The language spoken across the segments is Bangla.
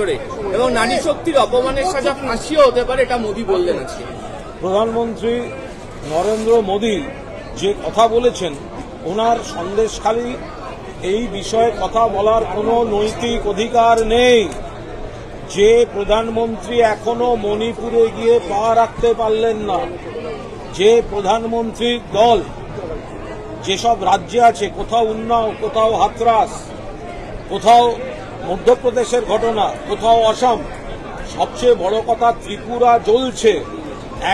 ভিতরে। এবং নারী শক্তির অপমানের সাজা ফাঁসিও হতে পারে, এটা মোদী বললেন আজকে। প্রধানমন্ত্রী নরেন্দ্র মোদী যে কথা বলেছেন, ওনার সন্দেশখালী এই বিষয়ে কথা বলার কোনো নৈতিক অধিকার নেই। যে প্রধানমন্ত্রী এখনও মণিপুরে গিয়ে পা রাখতে পারলেন না, যে প্রধানমন্ত্রীর দল, যেসব রাজ্যে আছে, কোথাও উন্নাও কোথাও হাতরাস, কোথাও মধ্যপ্রদেশের ঘটনা, কোথাও অসম। সবচেয়ে বড় কথা, ত্রিপুরা জ্বলছে।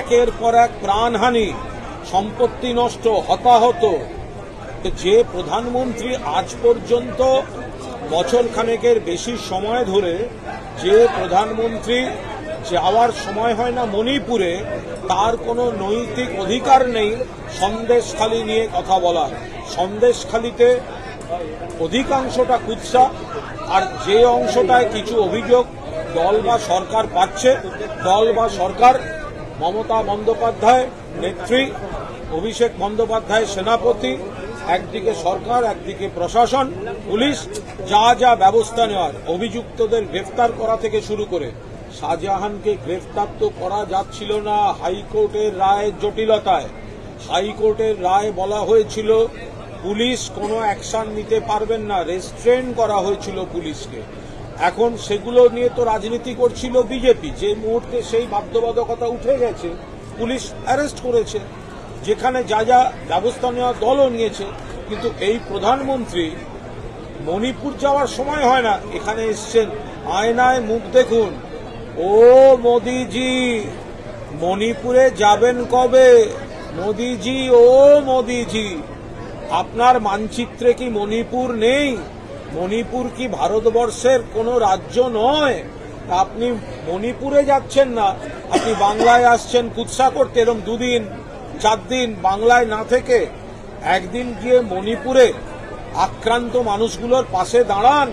একের পর এক প্রাণহানি, সম্পত্তি নষ্ট, হতাহত। যে প্রধানমন্ত্রী আজ পর্যন্ত বছর খানেকের বেশি সময় ধরে যে প্রধানমন্ত্রী যাওয়ার সময় হয় না মণিপুরে, তার কোনো নৈতিক অধিকার নেই সন্দেশখালী নিয়ে কথা বলার। সন্দেশখালীতে অধিকাংশটা কুৎসা আর যে অংশটায় কিছু অভিযোগ দল বা সরকার পাচ্ছে, দল বা সরকার, মমতা বন্দ্যোপাধ্যায় নেত্রী, অভিষেক বন্দ্যোপাধ্যায় সেনাপতি, একদিকে সরকার, একদিকে প্রশাসন, পুলিশ, যা যা ব্যবস্থা নেওয়ার, অভিযুক্তদের গ্রেফতার করা থেকে শুরু করে, শাহজাহানকে গ্রেফতার তো করা যাচ্ছিল না হাইকোর্টের রায়ের জটিলতায়। হাইকোর্টের রায় বলা হয়েছিল পুলিশ কোনো অ্যাকশন নিতে পারবেন না। রেস্ট্রেন করা হয়েছিল পুলিশকে। এখন সেগুলো নিয়ে তো রাজনীতি করছিল বিজেপি। যে মুহূর্তে সেই বাধ্যবাধকতা উঠে গেছে, পুলিশ অ্যারেস্ট করেছে। যেখানে যা যা ব্যবস্থা নেওয়া দলও নিয়েছে। কিন্তু এই প্রধানমন্ত্রী মণিপুর যাওয়ার সময় হয় না। এখানে এসছেন। আয়নায় মুখ দেখুন। ও মোদিজি, মণিপুরে যাবেন কবে? মোদিজি, ও মোদিজি। আপনার মানচিত্রে কি মণিপুর নেই? মণিপুর কি ভারতবর্ষের কোনো রাজ্য নয়? আপনি মণিপুরে যাচ্ছেন না। আপনি বাংলায় আসছেন কুৎসা করতে এরকম দুদিন চার দিন বাংলায় না থেকে একদিন গিয়ে মণিপুরে আক্রান্ত মানুষগুলোর পাশে দাঁড়ান।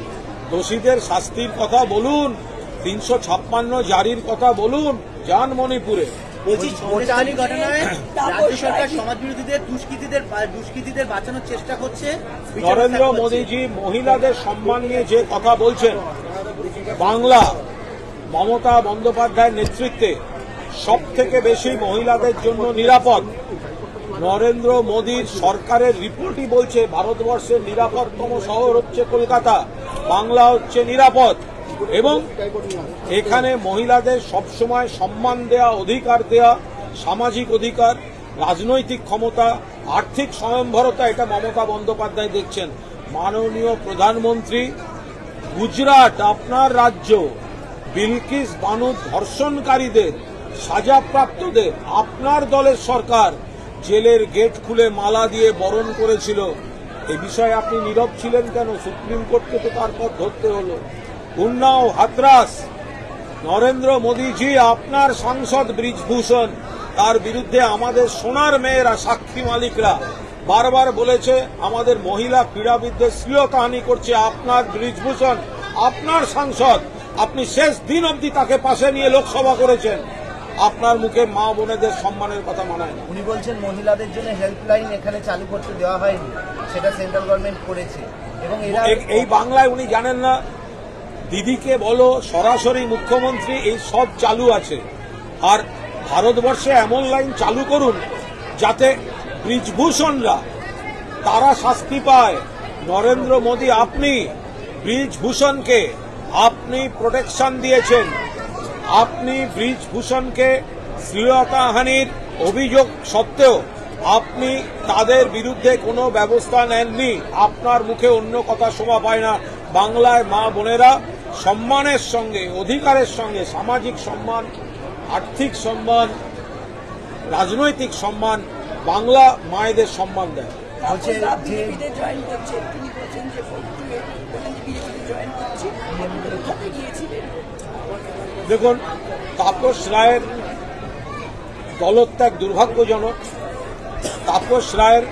দোষীদের শাস্তির কথা বলুন, তিনশো ছাপ্পান্ন জারির কথা বলুন। যান মণিপুরে। বলছি সন্দেশখালী ঘটনায় রাজ্য সরকার সমাজ বিরোধীদের দুষ্কৃতীদের দুষ্কৃতীদের বাঁচানোর চেষ্টা করছে নরেন্দ্র মোদীজি মহিলাদের সম্মান নিয়ে যে কথা বলছেন বাংলা মমতা বন্দ্যোপাধ্যায়ের নেতৃত্বে সব থেকে বেশি মহিলাদের জন্য নিরাপদ। নরেন্দ্র মোদীর সরকারের রিপোর্টই বলছে ভারতবর্ষের নিরাপদতম শহর হচ্ছে কলকাতা বাংলা হচ্ছে নিরাপদ। এবং এখানে মহিলাদের সবসময় সম্মান দেয়া, অধিকার দেয়া, সামাজিক অধিকার, রাজনৈতিক ক্ষমতা, আর্থিক স্বয়ংভরতা, এটা মমতা বন্দ্যোপাধ্যায় দেখছেন। মাননীয় প্রধানমন্ত্রী, গুজরাট, আপনার রাজ্য, বিলকিস বানু ধর্ষণকারীদের, সাজাপ্রাপ্তদের, আপনার দলের সরকার জেলের গেট খুলে মালা দিয়ে বরণ করেছিল। এ বিষয়ে আপনি নীরব ছিলেন কেন? সুপ্রিম কোর্টকে তো তারপর ধরতে হলো। উন্নাও হাতরাস। নরেন্দ্র মোদীজি আপনার সাংসদ ব্রিজভূষণ তার বিরুদ্ধে আমাদের সোনার মেয়েরা সাক্ষী মালিকরা বারবার বলেছে আমাদের মহিলা ক্রীড়াবিদদের শ্লীলতাহানি করছে আপনার ব্রিজভূষণ আপনার সাংসদ আপনি শেষ দিন অবধি তাকে পাশে নিয়ে লোকসভা করেছেন। আপনার মুখে মা বোনেদের সম্মানের কথা মানায় উনি বলছেন মহিলাদের জন্য হেল্পলাইন এখানে চালু করতে দেওয়া হয়নি সেটা সেন্ট্রাল গভর্নমেন্ট করেছে। এবং এই বাংলায় উনি জানেন না দিদিকে বলো, সরাসরি মুখ্যমন্ত্রী, এই সব চালু আছে। আর ভারতবর্ষে এমন লাইন চালু করুন, যাতে ব্রিজভূষণরা তারা শাস্তি পায়। নরেন্দ্র মোদী, আপনি ব্রিজভূষণকে, আপনি প্রোটেকশন দিয়েছেন। আপনি ব্রিজভূষণকে শ্লীলতাহানির অভিযোগ সত্ত্বেও আপনি তাদের বিরুদ্ধে কোনো ব্যবস্থা নেননি। আপনার মুখে অন্য কথা শোভা পায় না। বাংলায় মা বোনেরা সম্মানের সঙ্গে অধিকারের সঙ্গে সামাজিক সম্মান আর্থিক সম্মান রাজনৈতিক সম্মান বাংলা মায়েদের সম্মান দেয়। দেখুন তাপস রায়ের দলত্যাগ দুর্ভাগ্যজনক। তাপস রায়ের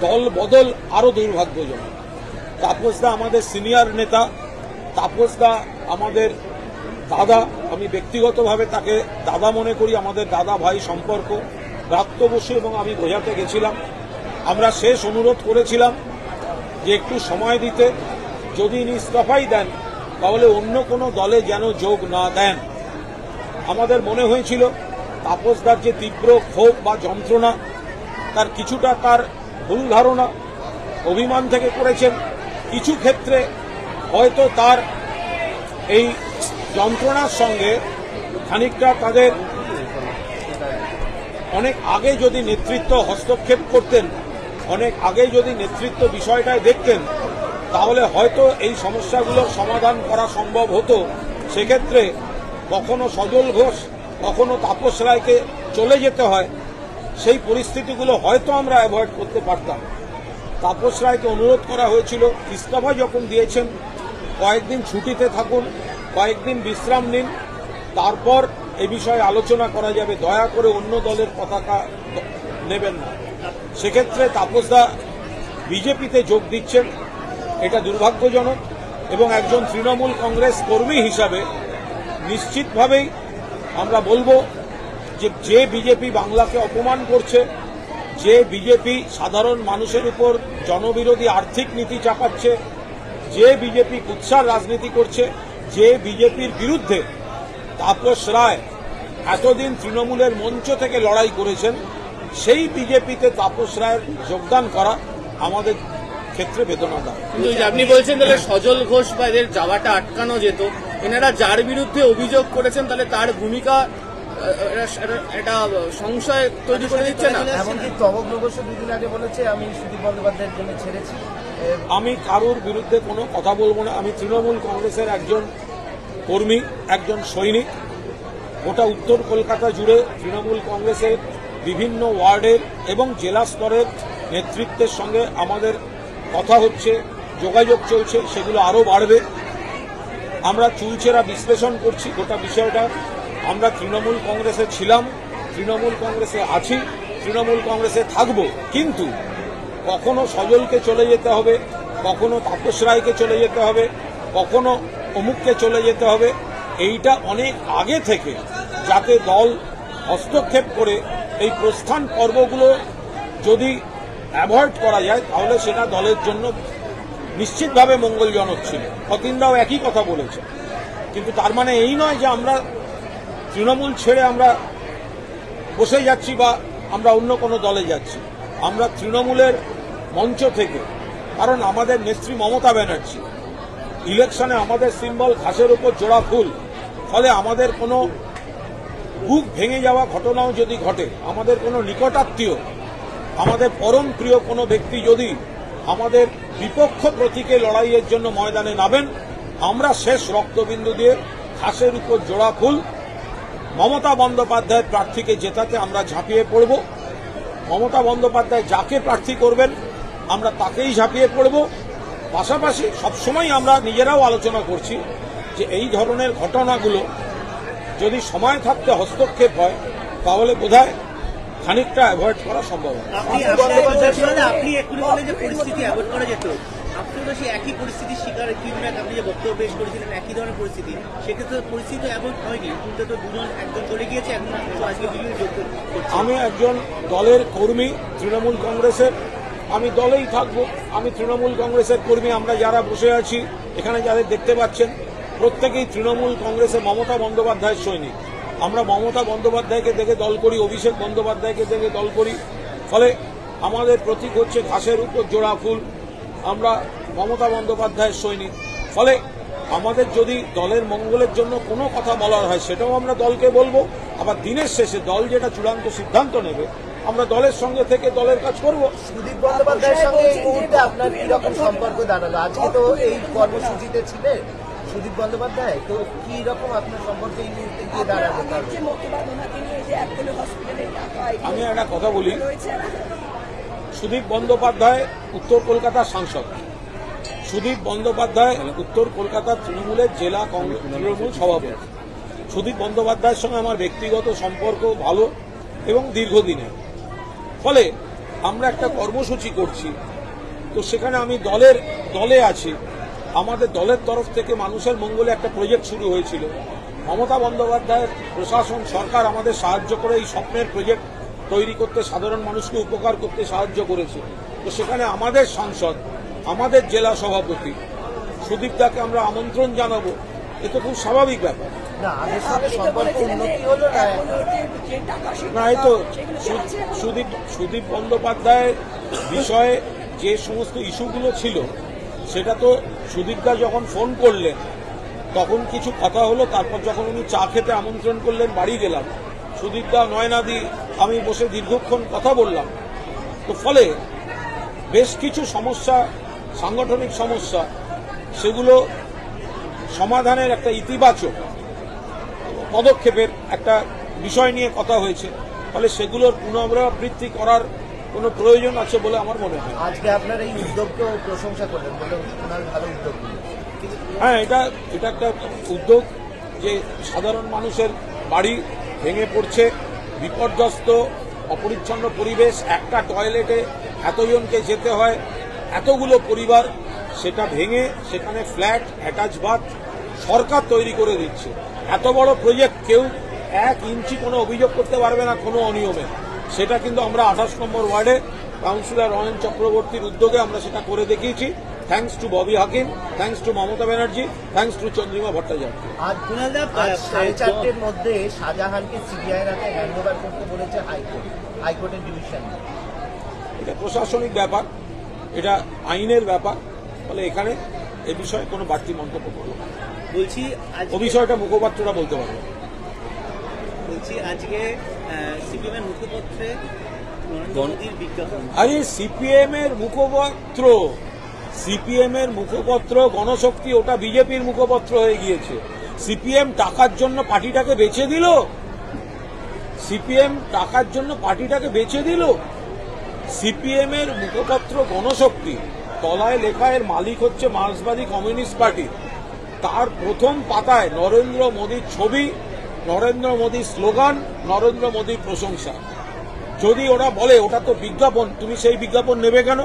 দল বদল আরও দুর্ভাগ্যজনক। তাপসদা আমাদের সিনিয়র নেতা। তাপসদা আমাদের দাদা, আমি ব্যক্তিগতভাবে তাকে দাদা মনে করি, আমাদের দাদা ভাই সম্পর্ক প্রাপ্ত বসু এবং আমি বোঝাতে গেছিলাম। আমরা শেষ অনুরোধ করেছিলাম যে একটু সময় দিতে, যদি ইনি ইস্তফাই দেন, তাহলে অন্য কোনো দলে যেন যোগ না দেন। আমাদের মনে হয়েছিল, তাপসদার যে তীব্র ক্ষোভ বা যন্ত্রণা, তার কিছুটা তার ভুল ধারণা, অভিমান থেকে করেছেন। কিছু ক্ষেত্রে হয়তো তার এই যন্ত্রণার সঙ্গে খানিকটা তাদের অনেক আগে যদি নেতৃত্ব হস্তক্ষেপ করতেন, অনেক আগে যদি নেতৃত্ব বিষয়টায় দেখতেন, তাহলে হয়তো এই সমস্যাগুলোর সমাধান করা সম্ভব হতো। সেক্ষেত্রে কখনো সজল ঘোষ, কখনো তাপস রায়কে চলে যেতে হয়। সেই পরিস্থিতিগুলো হয়তো আমরা অ্যাভয়েড করতে পারতাম। তাপস রায়কে অনুরোধ করা হয়েছিল, ইস্তফা যখন দিয়েছেন কয়েকদিন ছুটিতে থাকুন, কয়েকদিন বিশ্রাম নিন, তারপর এ বিষয়ে আলোচনা করা যাবে। দয়া করে অন্য দলের পতাকা নেবেন না। সেক্ষেত্রে তাপসদা বিজেপিতে যোগ দিচ্ছেন, এটা দুর্ভাগ্যজনক, এবং একজন তৃণমূল কংগ্রেস কর্মী হিসাবে নিশ্চিতভাবেই আমরা বলব যে যে বিজেপি বাংলাকে অপমান করছে, যে বিজেপি সাধারণ মানুষের উপর জনবিরোধী আর্থিক নীতি চাপাচ্ছে যে বিজেপি কুৎসার রাজনীতি করছে যে বিজেপির বিরুদ্ধে তাপস রায় এতদিন তৃণমূলের মঞ্চ থেকে লড়াই করেছেন সেই বিজেপিতে তাপস রায়ের যোগদান করা আমাদের ক্ষেত্রে বেদনাদায়ক। আপনি বলছেন তাহলে সজল ঘোষ বা এদের যাওয়াটা আটকানো যেত এনারা যার বিরুদ্ধে অভিযোগ করেছেন তাহলে তার ভূমিকা এটা- সংশয় তৈরি করে দিচ্ছে না? এমনকি তবক নবস্য দুদিন আগে বলেছে আমি সুদীপ বন্দ্যোপাধ্যায়ের জন্য ছেড়েছি। আমি কারোর বিরুদ্ধে কোনো কথা বলব না। আমি তৃণমূল কংগ্রেসের একজন কর্মী, একজন সৈনিক। গোটা উত্তর কলকাতা জুড়ে তৃণমূল কংগ্রেসের বিভিন্ন ওয়ার্ডের এবং জেলা স্তরের নেতৃত্বের সঙ্গে আমাদের কথা হচ্ছে, যোগাযোগ চলছে, সেগুলো আরও বাড়বে। আমরা চুলচেরা বিশ্লেষণ করছি গোটা বিষয়টা। আমরা তৃণমূল কংগ্রেসে ছিলাম, তৃণমূল কংগ্রেসে আছি, তৃণমূল কংগ্রেসে থাকব। কিন্তু কখনো সজলকে চলে যেতে হবে, কখনো তাপস রায়কে চলে যেতে হবে, কখনো অমুককে চলে যেতে হবে। এইটা অনেক আগে থেকে যাতে দল হস্তক্ষেপ করে এই প্রস্থান পর্বগুলো যদি অ্যাভয়েড করা যায়, তাহলে সেটা দলের জন্য নিশ্চিতভাবে মঙ্গলজনক ছিল। অতীনরাও একই কথা বলেছে। কিন্তু তার মানে এই নয় যে আমরা তৃণমূল ছেড়ে আমরা বসে যাচ্ছি বা আমরা অন্য কোনো দলে যাচ্ছি। আমরা তৃণমূলের মঞ্চ থেকে। কারণ আমাদের নেত্রী মমতা ব্যানার্জি, ইলেকশনে আমাদের সিম্বল ঘাসের উপর জোড়া ফুল, ফলে আমাদের কোনো বুক ভেঙে যাওয়া ঘটনাও যদি ঘটে, আমাদের কোনো নিকটাত্মীয়, আমাদের পরম প্রিয় কোনো ব্যক্তি যদি আমাদের বিপক্ষ প্রতীকে লড়াইয়ের জন্য ময়দানে নামেন, আমরা শেষ রক্তবিন্দু দিয়ে ঘাসের উপর জোড়া ফুল, মমতা বন্দ্যোপাধ্যায়ের প্রার্থীকে জেতাতে আমরা ঝাঁপিয়ে পড়ব। মমতা বন্দ্যোপাধ্যায় যাকে প্রার্থী করবেন আমরা তাকেই ঝাঁপিয়ে পড়ব। পাশাপাশি সবসময় আমরা নিজেরাও আলোচনা করছি যে এই ধরনের ঘটনাগুলো যদি সময় থাকতে হস্তক্ষেপ হয় তাহলে বোধহয় খানিকটা অ্যাভয়েড করা সম্ভব আপনি একটু বললেন যে পরিস্থিতি অ্যাভয়েড করা যেত। আপনি তো সেই একই পরিস্থিতির শিকার ফিডব্যাক আপনি যে বক্তব্য পেশ করেছিলেন একই ধরনের পরিস্থিতি সেক্ষেত্রে পরিস্থিতি অ্যাভয়েড হয়নি। কিন্তু তো দুজন একজন চলে গিয়েছে এখন তো আজকে দুজন আমি একজন দলের কর্মী তৃণমূল কংগ্রেসের। আমি দলেই থাকব। আমি তৃণমূল কংগ্রেসের কর্মী, আমরা যারা বসে আছি, এখানে যাদের দেখতে পাচ্ছেন, প্রত্যেকেই তৃণমূল কংগ্রেসের মমতা বন্দ্যোপাধ্যায়ের সৈনিক। আমরা মমতা বন্দ্যোপাধ্যায়কে দেখে দল করি, অভিষেক বন্দ্যোপাধ্যায়কে দেখে দল করি। ফলে আমাদের প্রতীক হচ্ছে ঘাসের উপর জোড়া ফুল। আমরা মমতা বন্দ্যোপাধ্যায়ের সৈনিক। ফলে আমাদের যদি দলের মঙ্গলের জন্য কোনো কথা বলার হয়, সেটাও আমরা দলকে বলব। আবার দিনের শেষে দল যেটা চূড়ান্ত সিদ্ধান্ত নেবে আমরা দলের সঙ্গে থেকে দলের কাজ করব। সুদীপ বন্দ্যোপাধ্যায়ের সঙ্গে এই মুহূর্তে আপনার কি রকম সম্পর্ক দাঁড়াল? আজকে তো এই কর্মসূচিতে ছিলেন সুদীপ বন্দ্যোপাধ্যায় তো কি রকম আপনার সম্পর্ক এই মুহূর্তে গিয়ে দাঁড়াবে আমি একটা কথা বলি। সুদীপ বন্দ্যোপাধ্যায় উত্তর কলকাতার সাংসদ। সুদীপ বন্দ্যোপাধ্যায় উত্তর কলকাতার তৃণমূলের জেলা কংগ্রেস তৃণমূল সভাপতি। সুদীপ বন্দ্যোপাধ্যায়ের সঙ্গে আমার ব্যক্তিগত সম্পর্ক ভালো এবং দীর্ঘদিনের। ফলে আমরা একটা কর্মসূচি করছি। তো সেখানে আমি দলের, দলে আছি। আমাদের দলের তরফ থেকে মানুষের মঙ্গলে একটা প্রজেক্ট শুরু হয়েছিল। মমতা বন্দ্যোপাধ্যায়ের প্রশাসন, সরকার আমাদের সাহায্য করে এই স্বপ্নের প্রজেক্ট তৈরি করতে, সাধারণ মানুষকে উপকার করতে সাহায্য করেছে। তো সেখানে আমাদের সাংসদ, আমাদের জেলা সভাপতি সুদীপদাকে আমরা আমন্ত্রণ জানাব। এ তো খুব স্বাভাবিক ব্যাপার। না তো এই? সুদীপ সুদীপ বন্দ্যোপাধ্যায়ের বিষয়ে যে সমস্ত ইস্যুগুলো ছিল সেটা তো সুদীপদা যখন ফোন করলেন তখন কিছু কথা হলো তারপর যখন উনি চা খেতে আমন্ত্রণ করলেন বাড়ি গেলাম। সুদীপদা নয়নাদি আমি বসে দীর্ঘক্ষণ কথা বললাম। তো ফলে বেশ কিছু সমস্যা সাংগঠনিক সমস্যা সেগুলো সমাধানের একটা ইতিবাচক পদক্ষেপের একটা বিষয় নিয়ে কথা হয়েছে। ফলে সেগুলোর পুনরাবৃত্তি করার কোনো প্রয়োজন আছে বলে আমার মনে হয়। আজকে আপনার এই উদ্যোগকেও প্রশংসা করলেন ওনার ভালো উদ্যোগ হ্যাঁ এটা এটা একটা উদ্যোগ যে সাধারণ মানুষের বাড়ি ভেঙে পড়ছে বিপর্যস্ত অপরিচ্ছন্ন পরিবেশ একটা টয়লেটে এতজনকে যেতে হয় এতগুলো পরিবার সেটা ভেঙে সেখানে ফ্ল্যাট অ্যাটাচ বাথ সরকার তৈরি করে দিচ্ছে। এত বড় প্রজেক্ট কেউ এক ইঞ্চি কোনো অভিযোগ করতে পারবে না কোনো অনিয়মে। সেটা কিন্তু আমরা আঠাশ নম্বর ওয়ার্ডে কাউন্সিলর রয়ন চক্রবর্তীর উদ্যোগে আমরা সেটা করে দেখিয়েছি। Thanks to Bobby Hakim thanks to Mamata Banerjee thanks to Chandrima Bhattacharya. আজ সাড়ে চারটের মধ্যে শাহজাহানকে সিবিআই হাতে হ্যান্ড ওভার করতে বলেছে হাইকোর্ট হাইকোর্টের ডিভিশন এটা প্রশাসনিক ব্যাপার এটা আইনের ব্যাপার ফলে এখানে এ বিষয়ে কোনো বাড়তি মন্তব্য করব না। বলছি ও বিষয়টা মুখপাত্ররা বলতে পারবে। বলছি আজকে সিপিএম এর মুখপত্রে আরে সিপিএম এর মুখপত্র সিপিএম এর মুখপত্র গণশক্তি ওটা বিজেপির মুখপত্র হয়ে গিয়েছে। সিপিএম টাকার জন্য পার্টিটাকে বেছে দিল? সিপিএম টাকার জন্য পার্টিটাকে বেছে দিল? সিপিএম এর মুখপত্র গণশক্তি তলায় লেখা এর মালিক হচ্ছে মার্ক্সবাদী কমিউনিস্ট পার্টি। তার প্রথম পাতায় নরেন্দ্র মোদীর ছবি, নরেন্দ্র মোদীর স্লোগান, নরেন্দ্র মোদীর প্রশংসা। যদি ওরা বলে, ওটা তো বিজ্ঞাপন, তুমি সেই বিজ্ঞাপন নেবে কেন?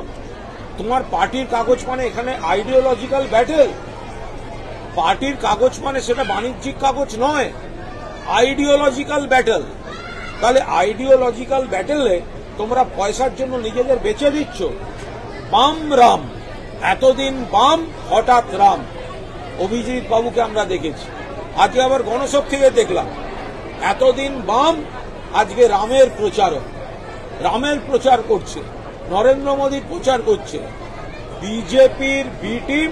তোমার পার্টির কাগজ মানে এখানে আইডিওলজিক্যাল ব্যাটেল পার্টির কাগজ মানে সেটা বাণিজ্যিক কাগজ নয় আইডিওলজিক্যাল ব্যাটেল তাহলে আইডিওলজিক্যাল ব্যাটেলে তোমরা পয়সার জন্য নিজেদের বেচে দিচ্ছ। বাম রাম, এতদিন বাম, হঠাৎ রাম। অভিজিৎ বাবুকে আমরা দেখেছি। আজকে আবার গণশক্তিকে দেখলাম। এতদিন বাম, আজকে রামের প্রচারক। রামের প্রচার করছে, নরেন্দ্র মোদী প্রচার করছে। বিজেপির বি টিম,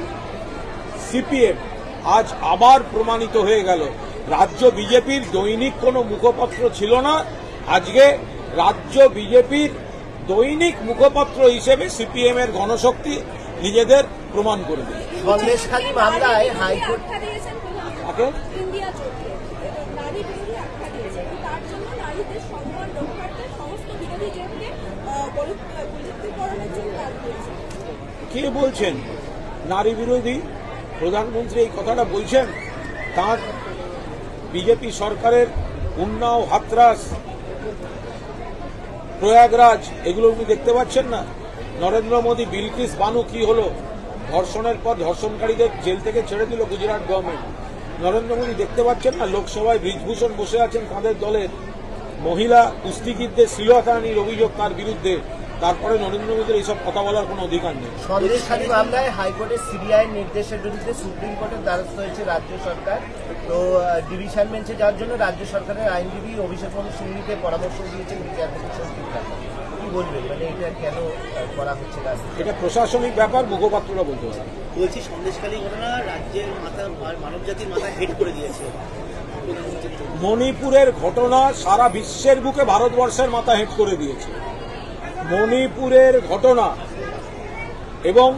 সিপিএম, আজ আবার প্রমাণিত হয়ে গেল। রাজ্য বিজেপির দৈনিক কোনো মুখপত্র ছিল না। আজকে রাজ্য বিজেপির দৈনিক মুখপত্র হিসেবে সিপিএম এর গণশক্তি নিজেদের প্রমাণ করে দিল সন্দেশখালী মামলায় হাইকোর্ট কে বলছেন? নারী বিরোধী? প্রধানমন্ত্রী এই কথাটা বলছেন? তার বিজেপি সরকারের উন্নাও হাতরাস প্রয়াগরাজ এগুলো উনি দেখতে পাচ্ছেন না? নরেন্দ্র মোদী বিলকিস বানু কি হলো? ধর্ষণের পর ধর্ষণকারীদের জেল থেকে ছেড়ে দিল গুজরাট গভর্নমেন্ট নরেন্দ্র মোদী দেখতে পাচ্ছেন না, লোকসভায় ব্রিজভূষণ বসে আছেন তাদের দলের মহিলা কুস্তিগীরদের শ্লীলতাহানির অভিযোগ তার বিরুদ্ধে। তারপরে নরেন্দ্র মোদীর এইসব কথা বলার কোনো অধিকার নেই। সন্দেশখালী মামলায় হাইকোর্টের সিবিআই নির্দেশের বিরুদ্ধে সুপ্রিম কোর্টের দ্বারস্থ হয়েছে রাজ্য সরকার। তো ডিভিশন বেঞ্চে যাওয়ার জন্য রাজ্য সরকারের আইনজীবী অভিষেক মনু পরামর্শ দিয়েছেন বিচারপতি সঞ্জীব বলবেন? মানে এটা কেন করা হচ্ছে রাজ্য এটা প্রশাসনিক ব্যাপার মুখপাত্ররা বলতে পারে। বলছি সন্দেশখালী ঘটনা রাজ্যের মাথা মানব জাতির মাথা হেড করে দিয়েছে। মণিপুরের ঘটনা সারা বিশ্বের বুকে ভারতবর্ষের মাথা হেঁট করে দিয়েছে। মণিপুরের ঘটনা এবং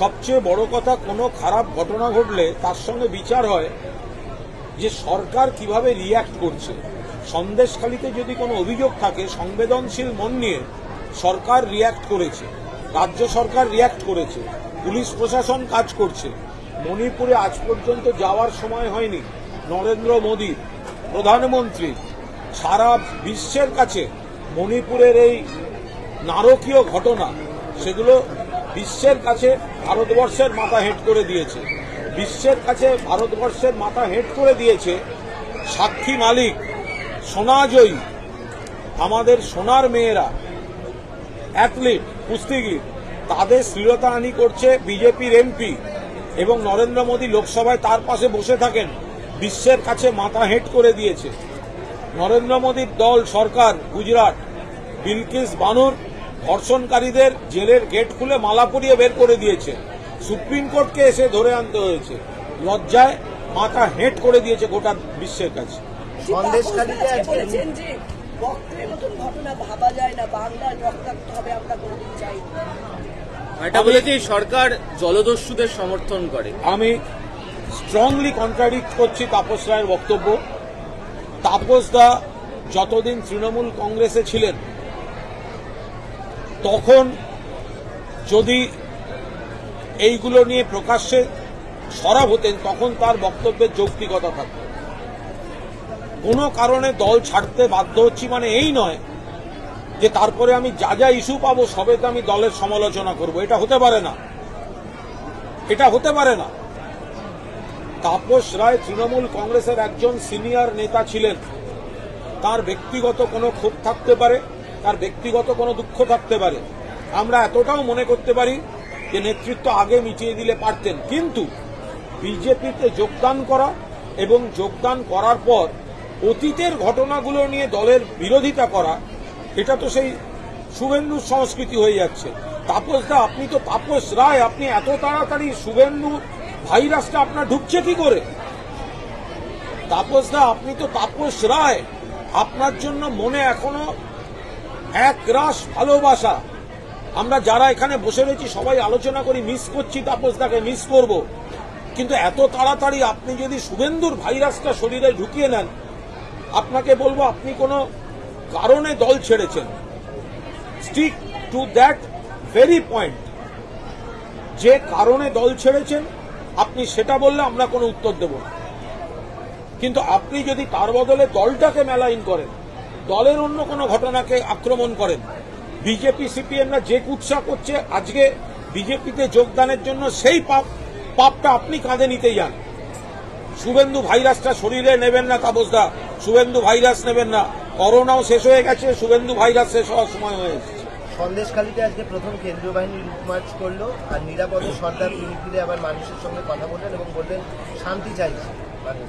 সবচেয়ে বড় কথা কোনো খারাপ ঘটনা ঘটলে তার সঙ্গে বিচার হয় যে সরকার কীভাবে রিয়্যাক্ট করছে। সন্দেশখালিতে যদি কোনো অভিযোগ থাকে, সংবেদনশীল মন নিয়ে সরকার রিয়্যাক্ট করেছে, রাজ্য সরকার রিয়্যাক্ট করেছে, পুলিশ প্রশাসন কাজ করছে। মণিপুরে আজ পর্যন্ত যাওয়ার সময় হয়নি। নরেন্দ্র মোদী, প্রধানমন্ত্রী, সারা বিশ্বের কাছে মণিপুরের এই নারকীয় ঘটনা, সেগুলো বিশ্বের কাছে ভারতবর্ষের মাথা হেঁট করে দিয়েছে। বিশ্বের কাছে ভারতবর্ষের মাথা হেঁট করে দিয়েছে সাক্ষী মালিক। সোনাজয়ী আমাদের সোনার মেয়েরা অ্যাথলিট কুস্তিগির, তাদের শ্লীলতাহানি করছে বিজেপির এমপি এবং নরেন্দ্র মোদী লোকসভায় তার পাশে বসে থাকেন, বিশ্বের কাছে মাথা হেঁট করে দিয়েছে। নরেন্দ্র মোদীর দল সরকার, গুজরাট, বিলকিস বানুর, ধর্ষণকারীদের জেলের গেট খুলে মালা পরিয়ে বের করে দিয়েছে। সুপ্রিম কোর্টকে এসে ধরে আনতে হয়েছে। লজ্জায় মাথা হেঁট করে দিয়েছে গোটা বিশ্বের কাছে। সন্দেশখালীতে আজকে আজকে যে বক্রের মতন ঘটনা ভাবা যায় না বাংলার রক্তাক্ত হবে আমরা কোনোদিন চাই এটা বলেছে সরকার জলদস্যুদের সমর্থন করে? আমি স্ট্রংলি কন্ট্রাডিক্ট করছি তাপস রায়ের বক্তব্য। তাপস দা যতদিন তৃণমূল কংগ্রেসে ছিলেন তখন যদি এইগুলো নিয়ে প্রকাশ্যে সরব হতেন তখন তার বক্তব্যের যৌক্তিকতা থাকত। কোনো কারণে দল ছাড়তে বাধ্য হচ্ছি মানে এই নয় যে তারপরে আমি যা যা ইস্যু পাবো সবেতে আমি দলের সমালোচনা করব। এটা হতে পারে না। এটা হতে পারে না। তাপস রায় তৃণমূল কংগ্রেসের একজন সিনিয়র নেতা ছিলেন। তার ব্যক্তিগত কোনো ক্ষোভ থাকতে পারে, তার ব্যক্তিগত কোনো দুঃখ থাকতে পারে। আমরা এতটাও মনে করতে পারি যে নেতৃত্ব আগে মিটিয়ে দিলে পারতেন। কিন্তু বিজেপিতে যোগদান করা এবং যোগদান করার পর অতীতের ঘটনাগুলো নিয়ে দলের বিরোধিতা করা, এটা তো সেই শুভেন্দুর সংস্কৃতি হয়ে যাচ্ছে। তাপসদা, আপনি তো তাপস রায়, আপনি এত তাড়াতাড়ি শুভেন্দু ভাইরাসটা আপনার ঢুকছে কি করে? তাপসদা, আপনি তো তাপস রায়, আপনার জন্য মনে এখনও এক রাস ভালোবাসা। আমরা যারা এখানে বসে রয়েছি, সবাই আলোচনা করি মিস করছি তাপসদাকে মিস করব। কিন্তু এত তাড়াতাড়ি আপনি যদি শুভেন্দুর ভাইরাসটা শরীরে ঢুকিয়ে নেন আপনাকে বলব, আপনি কোনো কারণে দল ছেড়েছেন। Stick to that very point যে কারণে দল ছেড়েছেন, আপনি সেটা বললে আমরা কোনো উত্তর দেব না। কিন্তু আপনি যদি তার বদলে দলটাকে মেলাইন করেন, দলের অন্য কোনো ঘটনাকে আক্রমণ করেন, বিজেপি সিপিএমরা যে কুৎসা করছে, আজকে বিজেপিতে যোগদানের জন্য সেই পাপ, পাপটা আপনি কাঁধে নিতে যান শুভেন্দু ভাইরাসটা শরীরে নেবেন না তাপসদা শুভেন্দু ভাইরাস নেবেন না। করোনাও শেষ হয়ে গেছে শুভেন্দু ভাইরাস শেষ হওয়ার সময় হয়ে এসেছে। সন্দেশখালীতে আজকে প্রথম কেন্দ্রীয় বাহিনী রুট মার্চ করল আর নিরাপদে সর্দার তিনি ফিরে আবার মানুষের সঙ্গে কথা বললেন এবং বললেন শান্তি চাইছি। মানুষ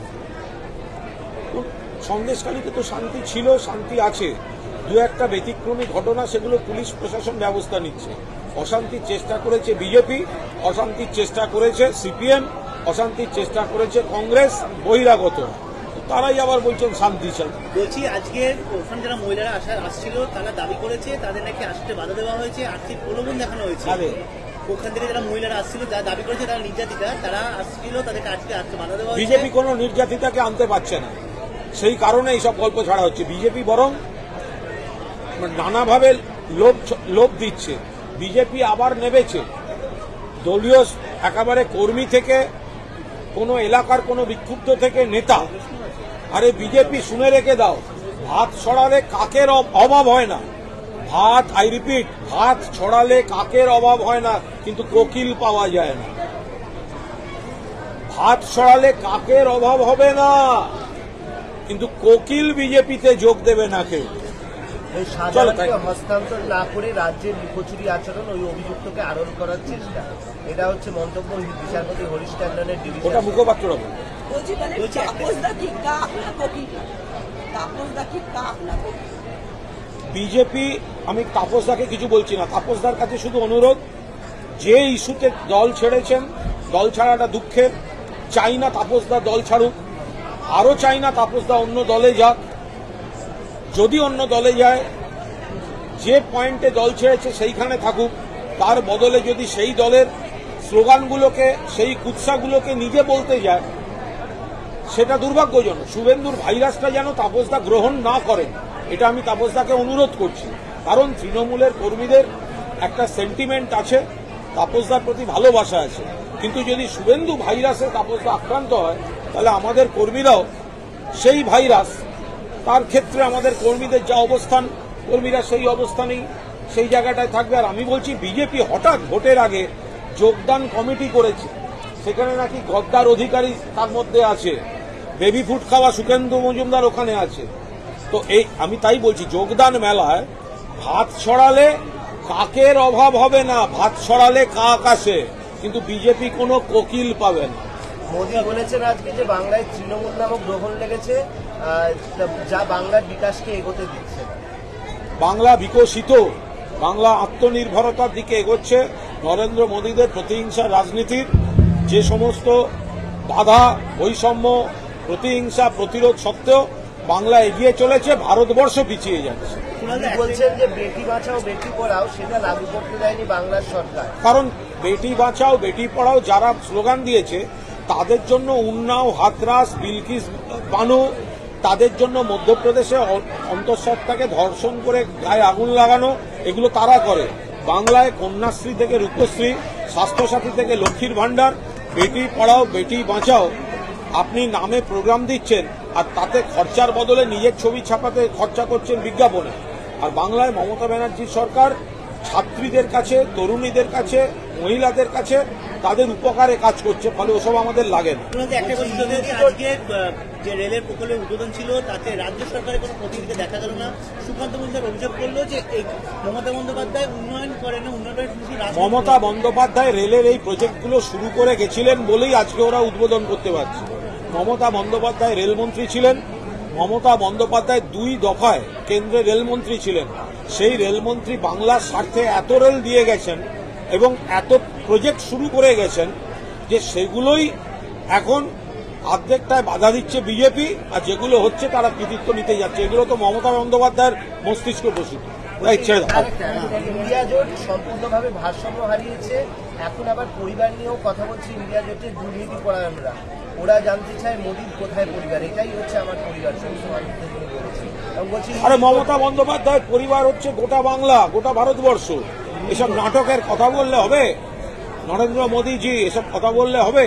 সন্দেশকালীতে তো শান্তি ছিল শান্তি আছে। দু একটা ব্যতিক্রমী ঘটনা সেগুলো পুলিশ প্রশাসন ব্যবস্থা নিচ্ছে। অশান্তির চেষ্টা করেছে বিজেপি অশান্তির চেষ্টা করেছে সিপিএম অশান্তির চেষ্টা করেছে কংগ্রেস বহিরাগত। তারাই আবার বলছেন শান্তি চাই। বলছি আজকে ওখানে যারা মহিলারা আসার আসছিল তারা দাবি করেছে তাদের নাকি আসতে বাধা দেওয়া হয়েছে আর্থিক প্রলোভন দেখানো হয়েছে। ওখান থেকে যারা মহিলারা আসছিল যারা দাবি করেছে তারা নির্যাতিতা তারা আসছিল তাদেরকে আজকে আসতে বাধা দেওয়া বিজেপি কোনো নির্যাতিতাকে আনতে পারছে না। সেই কারণে এইসব গল্প ছাড়া হচ্ছে। বিজেপি বরং নানাভাবে লোভ লোভ দিচ্ছে। বিজেপি আবার নেবেছে। দলীয় একেবারে কর্মী থেকে কোনো এলাকার কোনো বিক্ষুব্ধ থেকে নেতা, আরে বিজেপি শুনে রেখে দাও, ভাত ছড়ালে কাকের অভাব হয় না। ভাত আই রিপিট ভাত ছড়ালে কাকের অভাব হয় না, কিন্তু কোকিল পাওয়া যায় না। ভাত ছড়ালে কাকের অভাব হবে না, কিন্তু কোকিল বিজেপিতে যোগ দেবে না কেউ ওই চলো, সাধারণকে তাই। হস্তান্তর না করে রাজ্যের লুকোচুরি আচরণ ওই অভিযুক্তকে আড়ল করার চেষ্টা। এটা হচ্ছে মন্তব্য বিচারপতি হরিশ ট্যান্ডনের ওটা ডিভিশন। বলছি মানে তাপসদা কি কাক না কোকিল তাপসদা কি কাক না কোকিল বিজেপি আমি তাপসদাকে কিছু বলছি না। তাপসদার কাছে শুধু অনুরোধ যে ইস্যুতে দল ছেড়েছেন দল ছাড়াটা দুঃখের। চাই না তাপসদা দল ছাড়ুক। আরও চাই না তাপসদা অন্য দলে যাক। যদি অন্য দলে যায়, যে পয়েন্টে দল ছেড়েছে সেইখানে থাকুক, তার বদলে যদি সেই দলের স্লোগানগুলোকে, সেই কুৎসাগুলোকে নিজে বলতে যায়, সেটা দুর্ভাগ্যজনক। শুভেন্দুর ভাইরাসটা যেন তাপসদা গ্রহণ না করেন, এটা আমি তাপসদাকে অনুরোধ করছি। কারণ তৃণমূলের কর্মীদের একটা সেন্টিমেন্ট আছে তাপসদার প্রতি ভালোবাসা আছে। কিন্তু যদি শুভেন্দু ভাইরাসে তাপসদা আক্রান্ত হয়, তাহলে আমাদের কর্মীরাও সেই ভাইরাস তার ক্ষেত্রে আমাদের কর্মীদের যা অবস্থান, কর্মীরা সেই অবস্থানেই সেই জায়গাটায় থাকবে। আর আমি বলছি, বিজেপি হঠাৎ ভোটের আগে যোগদান কমিটি করেছে। সেখানে নাকি গদ্দার অধিকারী তার মধ্যে আছে। বেবি ফুড খাওয়া সুকেন্দ্র মজুমদার ওখানে আছে। তো এই, আমি তাই বলছি, যোগদান মেলায় ভাত ছড়ালে কাকের অভাব হবে না। ভাত ছড়ালে কাক আসে। কিন্তু বিজেপি কোনো কোকিল পাবে না। মোদী বলেছেন আজকে যে বাংলায় তৃণমূল নামক গ্রহণ লেগেছে যা বাংলার বিকাশকে এগোতে দিচ্ছে। বাংলা বিকশিত বাংলা আত্মনির্ভরতার দিকে এগোচ্ছে। নরেন্দ্র মোদীদের প্রতিহিংসা রাজনীতির যে সমস্ত বাধা বৈষম্য প্রতিহিংসা প্রতিরোধ সত্ত্বেও বাংলা এগিয়ে চলেছে ভারতবর্ষ পিছিয়ে যাচ্ছে। বলছেন যে বেটি বাঁচাও বেটি পড়াও সেটা লাগু করতে দেয়নি বাংলার সরকার। কারণ বেটি বাঁচাও বেটি পড়াও যারা স্লোগান দিয়েছে তাদের জন্য উন্নাও, হাতরাস, বিলকিস, বানু, তাদের জন্য মধ্যপ্রদেশে অন্তঃসত্ত্বাকে ধর্ষণ করে গায়ে আগুন লাগানো, এগুলো তারা করে। বাংলায় কন্যাশ্রী থেকে রূপশ্রী স্বাস্থ্যসাথী থেকে লক্ষ্মীর ভাণ্ডার, বেটি পড়াও, বেটি বাঁচাও। আপনি নামে প্রোগ্রাম দিচ্ছেন আর তাতে খরচার বদলে নিজের ছবি ছাপাতে খরচা করছেন বিজ্ঞাপনে। আর বাংলায় মমতা ব্যানার্জি সরকার ছাত্রীদের কাছে, তরুণীদের কাছে, মহিলাদের কাছে তাদের উপকারে কাজ করছে ফলে ওসব আমাদের লাগে না। যে রেলের প্রকল্পের উদ্বোধন ছিল তাতে রাজ্য সরকারের কোনো প্রতিনিধি দেখা গেল না। সুকান্ত মজুমদার অভিযোগ করল যে এই মমতা বন্দ্যোপাধ্যায় উন্নয়ন করে না উন্নয়নের মমতা বন্দ্যোপাধ্যায় রেলের এই প্রজেক্টগুলো শুরু করে গেছিলেন বলেই আজকে ওরা উদ্বোধন করতে পারছে। মমতা বন্দ্যোপাধ্যায় রেলমন্ত্রী ছিলেন। মমতা বন্দ্যোপাধ্যায় দুই দফায় কেন্দ্রে রেলমন্ত্রী ছিলেন। সেই রেলমন্ত্রী বাংলার স্বার্থে এত রেল দিয়ে গেছেন এবং এত প্রজেক্ট শুরু করে গেছেন যে সেগুলোই এখন অর্ধেকটায় বাধা দিচ্ছে বিজেপি আর যেগুলো হচ্ছে তারা কৃতিত্ব নিতে যাচ্ছে। এগুলো তো মমতা বন্দ্যোপাধ্যায়ের মস্তিষ্ক প্রসূত। তাই ছেড়ে দাও। ইন্ডিয়া জোট সম্পূর্ণভাবে ভারসাম্য হারিয়েছে। এখন আবার পরিবার নিয়েও কথা বলছে ইন্ডিয়া জোটের দুর্নীতি পরায়ণরা। ওরা জানতে চায় মোদীর কোথায় পরিবার। এটাই হচ্ছে আমার পরিবার আরে মমতা বন্দ্যোপাধ্যায়ের পরিবার হচ্ছে গোটা বাংলা গোটা ভারতবর্ষ। এসব নাটকের কথা বললে হবে? নরেন্দ্র মোদীজি, এসব কথা বললে হবে?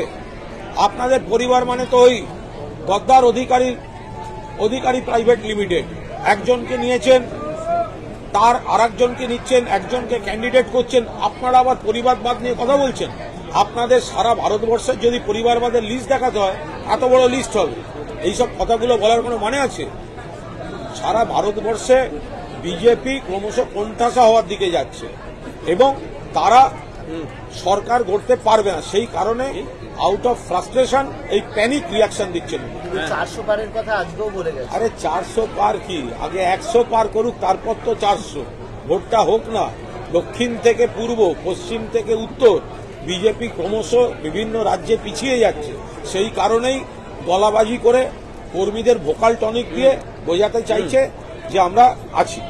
আপনাদের পরিবার মানে তো ওই গদ্দার অধিকারী অধিকারী প্রাইভেট লিমিটেড। একজনকে নিয়েছেন, তার আর একজনকে নিচ্ছেন, একজনকে ক্যান্ডিডেট করছেন। আপনারা আবার পরিবারবাদ নিয়ে কথা বলছেন? আপনাদের সারা ভারতবর্ষের যদি পরিবারবাদের লিস্ট দেখাতে হয়, এত বড় লিস্ট হবে। এইসব কথাগুলো বলার কোনো মানে আছে? সারা ভারতবর্ষে বিজেপি ক্রমশ কোণঠাসা হওয়ার দিকে যাচ্ছে। এবং তারা সরকার গড়তে পারবে না। সেই কারণে আউট অফ ফ্রাস্ট্রেশন এই প্যানিক রিয়াকশন দিচ্ছেন। চারশো পারের কথা আজকেও বলে গেছে। আরে চারশো পার কি? আগে একশো পার করুক তারপর তো চারশো। ভোটটা হোক না দক্ষিণ থেকে পূর্ব পশ্চিম থেকে উত্তর বিজেপি ক্রমশ বিভিন্ন রাজ্যে পিছিয়ে যাচ্ছে। সেই কারণেই গলাবাজি করে কর্মীদের ভোকাল টনিক দিয়ে বোঝাতে চাইছে যে আমরা আছি।